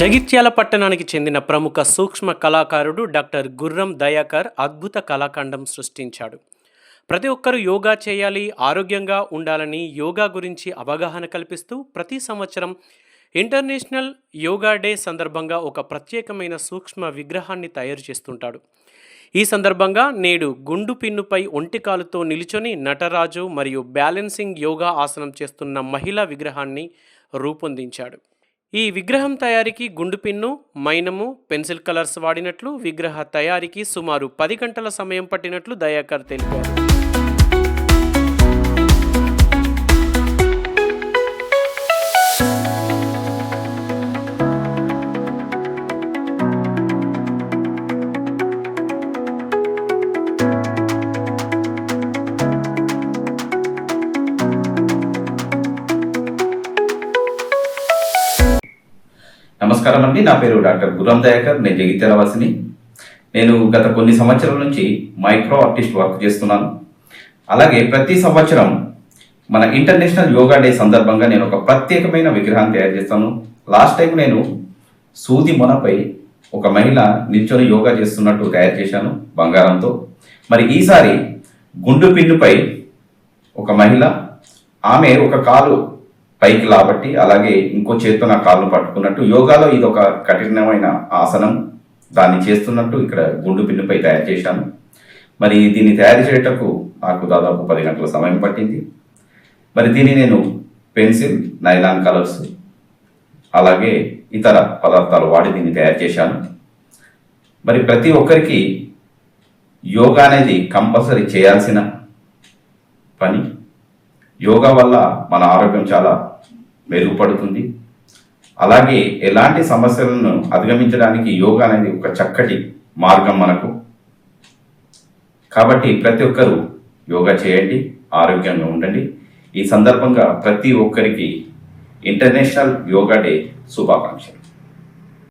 జగిత్యాల పట్టణానికి చెందిన ప్రముఖ సూక్ష్మ కళాకారుడు డాక్టర్ గుర్రం దయాకర్ అద్భుత కళాఖండం సృష్టించాడు. ప్రతి ఒక్కరూ యోగా చేయాలి ఆరోగ్యంగా ఉండాలని యోగా గురించి అవగాహన కల్పిస్తూ ప్రతి సంవత్సరం ఇంటర్నేషనల్ యోగా డే సందర్భంగా ఒక ప్రత్యేకమైన సూక్ష్మ విగ్రహాన్ని తయారు చేస్తుంటాడు. ఈ సందర్భంగా నేడు గుండు పిన్నుపై ఒంటికాలుతో నిలుచొని నటరాజు మరియు బ్యాలెన్సింగ్ యోగా ఆసనం చేస్తున్న మహిళా విగ్రహాన్ని రూపొందించాడు. ఈ విగ్రహం తయారీకి గుండు పిన్ను మైనము పెన్సిల్ కలర్స్ వాడినట్లు విగ్రహ తయారీకి సుమారు పది గంటల సమయం పట్టినట్లు దయాకర్ తెలిపారు. నమస్కారం అండి. నా పేరు డాక్టర్ గురం దయాకర్. నేను జగిత్యాల వాసిని. నేను గత కొన్ని సంవత్సరాల నుంచి మైక్రో ఆర్టిస్ట్ వర్క్ చేస్తున్నాను. అలాగే ప్రతి సంవత్సరం మన ఇంటర్నేషనల్ యోగా డే సందర్భంగా నేను ఒక ప్రత్యేకమైన విగ్రహాన్ని తయారు చేస్తాను. లాస్ట్ టైం నేను సూది మొనపై ఒక మహిళ నిల్చొని యోగా చేస్తున్నట్టు తయారు చేశాను బంగారంతో. మరి ఈసారి గుండు పిన్నుపై ఒక మహిళ ఆమె ఒక కాలు పైకి లాబట్టి అలాగే ఇంకో చేత్తో నా కాళ్ళు పట్టుకున్నట్టు. యోగాలో ఇది ఒక కఠినమైన ఆసనం. దాన్ని చేస్తున్నట్టు ఇక్కడ గుండు పిన్నుపై తయారు చేశాను. మరి దీన్ని తయారు చేయటకు నాకు దాదాపు పది గంటల సమయం పట్టింది. మరి దీన్ని నేను పెన్సిల్ నైలాన్ కలర్స్ అలాగే ఇతర పదార్థాలు వాడి దీన్ని తయారు చేశాను. మరి ప్రతి ఒక్కరికి యోగా అనేది కంపల్సరీ చేయాల్సిన పని. యోగా వల్ల మన ఆరోగ్యం చాలా మెరుగుపడుతుంది. అలాగే ఎలాంటి సమస్యలను అధిగమించడానికి యోగా అనేది ఒక చక్కటి మార్గం మనకు. కాబట్టి ప్రతి ఒక్కరూ యోగా చేయండి ఆరోగ్యంగా ఉండండి. ఈ సందర్భంగా ప్రతి ఒక్కరికి ఇంటర్నేషనల్ యోగా డే శుభాకాంక్షలు.